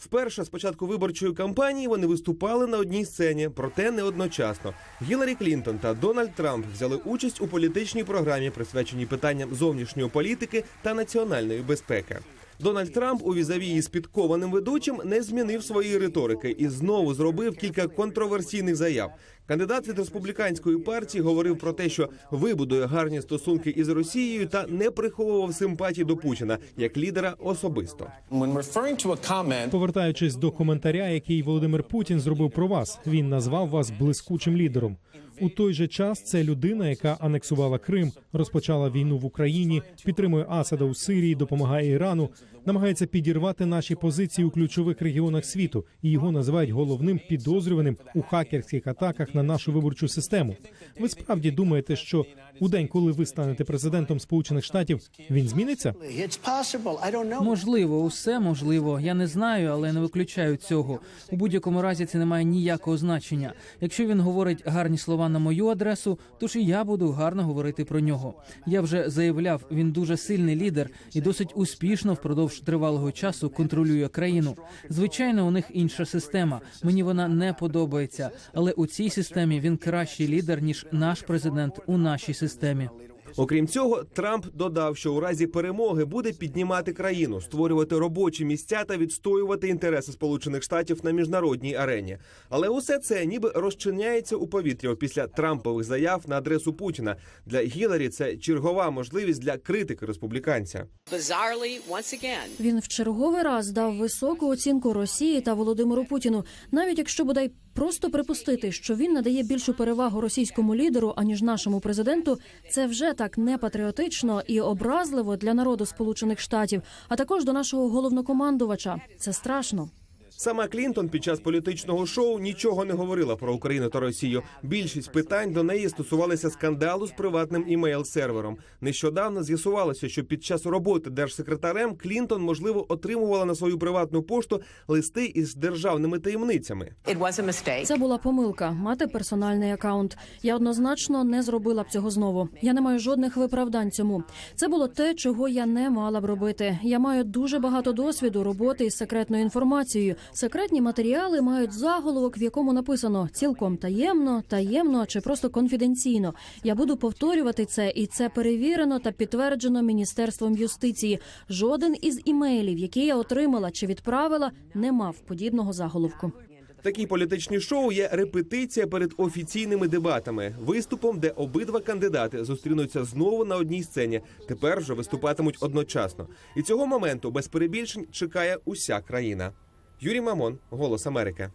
Вперше з початку виборчої кампанії вони виступали на одній сцені, проте не одночасно. Гіларі Клінтон та Дональд Трамп взяли участь у політичній програмі, присвяченій питанням зовнішньої політики та національної безпеки. Дональд Трамп у візаві із підкованим ведучим не змінив своєї риторики і знову зробив кілька контроверсійних заяв. Кандидат від республіканської партії говорив про те, що вибудує гарні стосунки із Росією та не приховував симпатії до Путіна як лідера особисто. Повертаючись до коментаря, який Володимир Путін зробив про вас, він назвав вас блискучим лідером. У той же час це людина, яка анексувала Крим, розпочала війну в Україні, підтримує Асада у Сирії, допомагає Ірану, намагається підірвати наші позиції у ключових регіонах світу, і його називають головним підозрюваним у хакерських атаках на нашу виборчу систему. Ви справді думаєте, що у день, коли ви станете президентом Сполучених Штатів, він зміниться? Можливо, усе можливо. Я не знаю, але не виключаю цього. У будь-якому разі це не має ніякого значення. Якщо він говорить гарні слова на мою адресу, тож і я буду гарно говорити про нього. Я вже заявляв, він дуже сильний лідер і досить успішно впродовж тривалого часу контролює країну. Звичайно, у них інша система. Мені вона не подобається, але у цій системі він кращий лідер ніж наш президент у нашій системі. Окрім цього, Трамп додав, що у разі перемоги буде піднімати країну, створювати робочі місця та відстоювати інтереси Сполучених Штатів на міжнародній арені. Але усе це ніби розчиняється у повітря після Трампових заяв на адресу Путіна. Для Гіларі це чергова можливість для критики республіканця. Він в черговий раз дав високу оцінку Росії та Володимиру Путіну, навіть якщо бодай просто припустити, що він надає більшу перевагу російському лідеру аніж нашому президенту. Це вже так непатріотично і образливо для народу Сполучених Штатів, а також до нашого головнокомандувача. Це страшно. Сама Клінтон під час політичного шоу нічого не говорила про Україну та Росію. Більшість питань до неї стосувалися скандалу з приватним імейл-сервером. Нещодавно з'ясувалося, що під час роботи держсекретарем Клінтон можливо отримувала на свою приватну пошту листи із державними таємницями. Це була помилка мати персональний акаунт. Я однозначно не зробила б цього знову. Я не маю жодних виправдань цьому. Це було те, чого я не мала б робити. Я маю дуже багато досвіду роботи із секретною інформацією. Секретні матеріали мають заголовок, в якому написано цілком таємно, таємно чи просто конфіденційно. Я буду повторювати це, і це перевірено та підтверджено міністерством юстиції. Жоден із імейлів, які я отримала чи відправила, не мав подібного заголовку. Такі політичні шоу є репетиція перед офіційними дебатами, виступом, де обидва кандидати зустрінуться знову на одній сцені. Тепер вже виступатимуть одночасно. І цього моменту без перебільшень чекає уся країна. Юрій Мамон, Голос Америки.